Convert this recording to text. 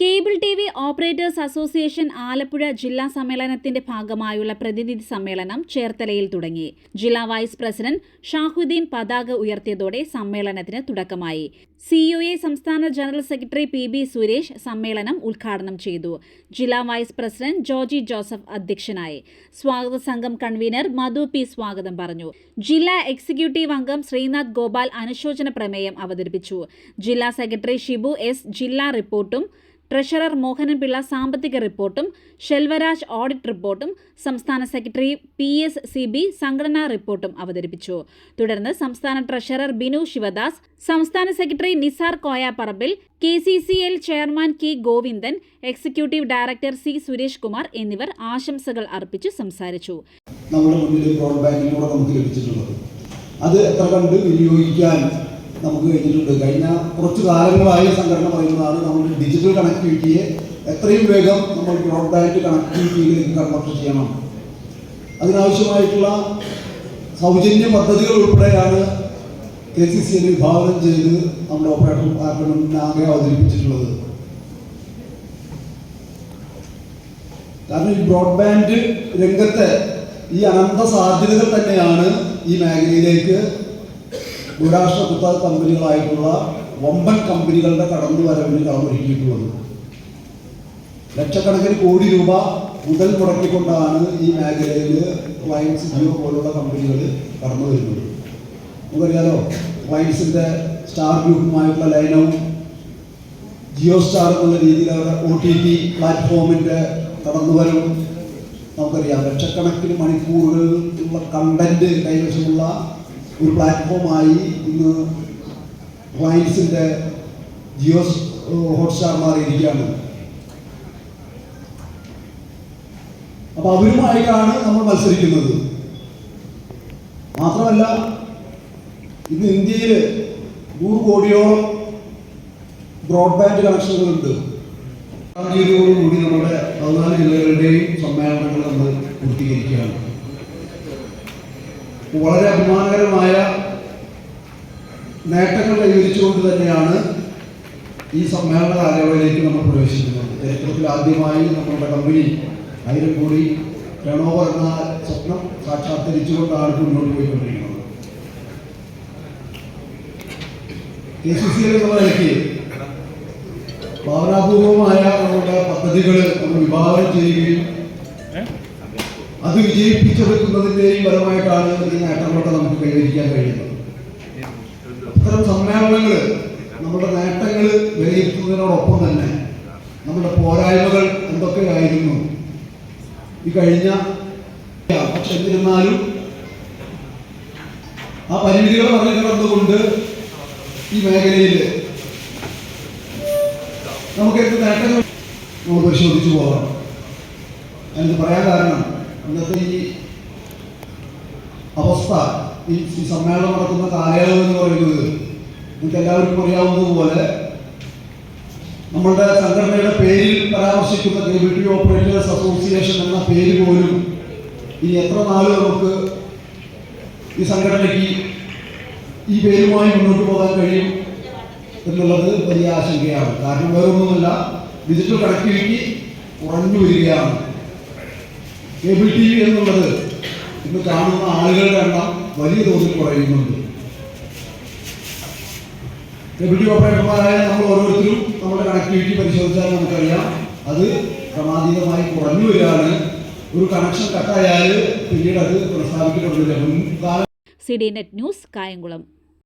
Cable T V operators association Alappuzha ജില്ലാ സമ്മേളനത്തിന്റെ ഭാഗമായുള്ള പ്രതിനിധി സമ്മേളനം ചേർത്തലയിൽ തുടങ്ങി. ജില്ലാ വൈസ് പ്രസിഡന്റ് ഷാഹുദ്ദീൻ പതാക ഉയർത്തിയതോടെ സമ്മേളനത്തിന് തുടക്കമായി. സിയുഎ സംസ്ഥാന general secretary P B Suresh സമ്മേളനം ഉദ്ഘാടനം ചെയ്തു. ജില്ലാ വൈസ് പ്രസിഡന്റ് ജോർജി ജോസഫ് അധ്യക്ഷനായി. സ്വാഗത സംഘം കൺവീനർ മധു പി സ്വാഗതം പറഞ്ഞു. ജില്ലാ എക്സിക്യൂട്ടീവ് അംഗം ശ്രീനാഥ് ഗോപാൽ അനുശോചന പ്രമേയം അവതരിപ്പിച്ചു. ജില്ലാ സെക്രട്ടറി ഷിബു എസ് ജില്ലാ റിപ്പോർട്ടും ട്രഷറർ മോഹനൻപിള്ള സാമ്പത്തിക റിപ്പോർട്ടും ഷെൽവരാജ് ഓഡിറ്റ് റിപ്പോർട്ടും സംസ്ഥാന secretary P S C B സംഘടനാ റിപ്പോർട്ടും അവതരിപ്പിച്ചു. തുടർന്ന് സംസ്ഥാന ട്രഷറർ ബിനു ശിവദാസ് സംസ്ഥാന secretary Nisar Koyapparambil K C C L chairman K Govindan executive director C Suresh Kumar എന്നിവർ ആശംസകൾ അർപ്പിച്ച് സംസാരിച്ചു. നമ്മുടെ അത് എത്ര കണ്ട് വിനിയോഗിക്കാൻ നമുക്ക് കഴിഞ്ഞിട്ടുണ്ട്. കഴിഞ്ഞ കുറച്ച് കാലങ്ങളായി സംഘടന പറയുന്നതാണ് നമ്മൾ ഡിജിറ്റൽ കണക്ടിവിറ്റിയെ എത്രയും വേഗം നമ്മൾ ബ്രോഡ്ബാൻഡ് കണക്ടിവിറ്റിയിലേക്ക് കൺവെർട്ട് ചെയ്യണം. അതിനാവശ്യമായിട്ടുള്ള സൗജന്യ പദ്ധതികൾ ഉൾപ്പെടെയാണ് കെ സി സി എൽ വിഭാവനം ചെയ്ത് നമ്മുടെ ഓപ്പറേറ്റർ ആകെ അവതരിപ്പിച്ചിട്ടുള്ളത്. കാരണം ഈ ബ്രോഡ്ബാൻഡ് രംഗത്തെ ഈ അനന്ത സാധ്യതകൾ തന്നെയാണ് ഈ മേഖലയിലേക്ക് ബഹുരാഷ്ട്ര കുത്തക കമ്പനികളായിട്ടുള്ള വമ്പൻ കമ്പനികളുടെ കടന്നു വരവിന് കളമൊരുക്കിയിട്ടുള്ളത് ലക്ഷക്കണക്കിന് കോടി രൂപ മുതൽ മുടക്കിക്കൊണ്ടാണ് ഈ മേഖലയിൽ ക്ലയൻസ് ജിയോ പോലുള്ള കമ്പനികൾ കടന്നു വരുന്നത് നമുക്കറിയാലോ ക്ലയൻസിന്റെ സ്റ്റാർ ഗ്രൂപ്പുമായിട്ടുള്ള ലൈനവും ജിയോ സ്റ്റാർ എന്നുള്ള രീതിയിൽ അവരുടെ ഒ ടി ടി പ്ലാറ്റ്ഫോമിന്റെ കടന്നുവരവും നമുക്കറിയാം. ലക്ഷക്കണക്കിന് മണിക്കൂറുകൾ ഉള്ള കണ്ടന്റ് കൈവശമുള്ള ഒരു പ്ലാറ്റ്ഫോമായി ഇന്ന് ക്ലയൻസിന്റെ ജിയോ ഹോട്ട്സ്റ്റാർ മാറിയിരിക്കുകയാണ്. അപ്പൊ അവരുമായിട്ടാണ് നമ്മൾ മത്സരിക്കുന്നത്. മാത്രമല്ല ഇന്ന് ഇന്ത്യയിൽ നൂറ് കോടിയോളം ബ്രോഡ്ബാൻഡ് കണക്ഷനുകളുണ്ട്. കൂടി നമ്മുടെ പതിനാല് ജില്ലകളുടെയും സമ്മേളനങ്ങൾ നമ്മൾ പൂർത്തീകരിക്കുകയാണ്. വളരെ അഭിമാനകരമായ നേട്ടങ്ങൾ കൈവരിച്ചുകൊണ്ട് തന്നെയാണ് ഈ സമ്മേളന കാലയളവിലേക്ക് നമ്മൾ പ്രവേശിക്കുന്നത്. ചരിത്രത്തിൽ ആദ്യമായി നമ്മളുടെ കമ്പനി ആയിരം കോടി ടേണോവർ എന്ന സ്വപ്നം സാക്ഷാത്കരിച്ചുകൊണ്ടാണ് മുന്നോട്ട് പോയിക്കൊണ്ടിരിക്കുന്നത്. കെ സി സി എന്നുള്ള നിലയ്ക്ക് ഭാവനാപൂർവമായ നമ്മുടെ പദ്ധതികൾ നമ്മൾ വിഭാവനം ചെയ്യുകയും അത് വിജയിപ്പിച്ചെടുക്കുന്നതിന്റെയും ഫലമായിട്ടാണ് ഈ നേട്ടങ്ങളൊക്കെ നമുക്ക് കൈവരിക്കാൻ കഴിയുന്നത്. അത്തരം സമ്മേളനങ്ങൾ നമ്മുടെ നേട്ടങ്ങൾ വിലയിരുത്തുന്നതിനോടൊപ്പം തന്നെ നമ്മുടെ പോരായ്മകൾ എന്തൊക്കെയായിരുന്നു? ഈ കഴിഞ്ഞ പക്ഷെ എന്നിരുന്നാലും ആ പരിമിതികൾ മറികടന്നുകൊണ്ട് ഈ മേഖലയിൽ നമുക്ക് നേട്ടങ്ങൾ നമ്മൾ പരിശോധിച്ചു പോകാം എന്ന് പറയാൻ കാരണം ഇന്നത്തെ ഈ അവസ്ഥ ഈ സമ്മേളനം നടക്കുന്ന കാലയളവ് എന്ന് പറയുന്നത് നിങ്ങൾക്ക് എല്ലാവർക്കും അറിയാവുന്നതുപോലെ നമ്മളുടെ സംഘടനയുടെ പേരിൽ പരാമർശിക്കുന്ന കേബിൾ ഓപ്പറേറ്റേഴ്സ് അസോസിയേഷൻ എന്ന പേര് പോലും ഇനി എത്ര നാൾ നമുക്ക് ഈ സംഘടനയ്ക്ക് ഈ പേരുമായി മുന്നോട്ട് പോകാൻ കഴിയും എന്നുള്ളത് വലിയ ആശങ്കയാണ്. കാരണം വേറൊന്നുമല്ല ഡിജിറ്റൽ കണക്ടിവിറ്റി കുറഞ്ഞു വരികയാണ്. കേബിൾ ടി വി എന്നുള്ളത് ഇന്ന് കാണുന്ന ആളുകളുടെ എണ്ണം വലിയ തോതിൽ കുറയുന്നുണ്ട്. കേബിൾ ടി ഓപ്പറേറ്റർമാരായ നമ്മൾ ഓരോരുത്തരും നമ്മുടെ കണക്ടിവിറ്റി പരിശോധിച്ചാൽ നമുക്കറിയാം. അത് ക്രമാതീതമായി കുറഞ്ഞു വരികയാണ്. ഒരു കണക്ഷൻ കട്ടായാൽ പിന്നീട് അത് പ്രസ്താവിക്കപ്പെടുന്നില്ല. മുൻകാല C D net news Kayamkulam.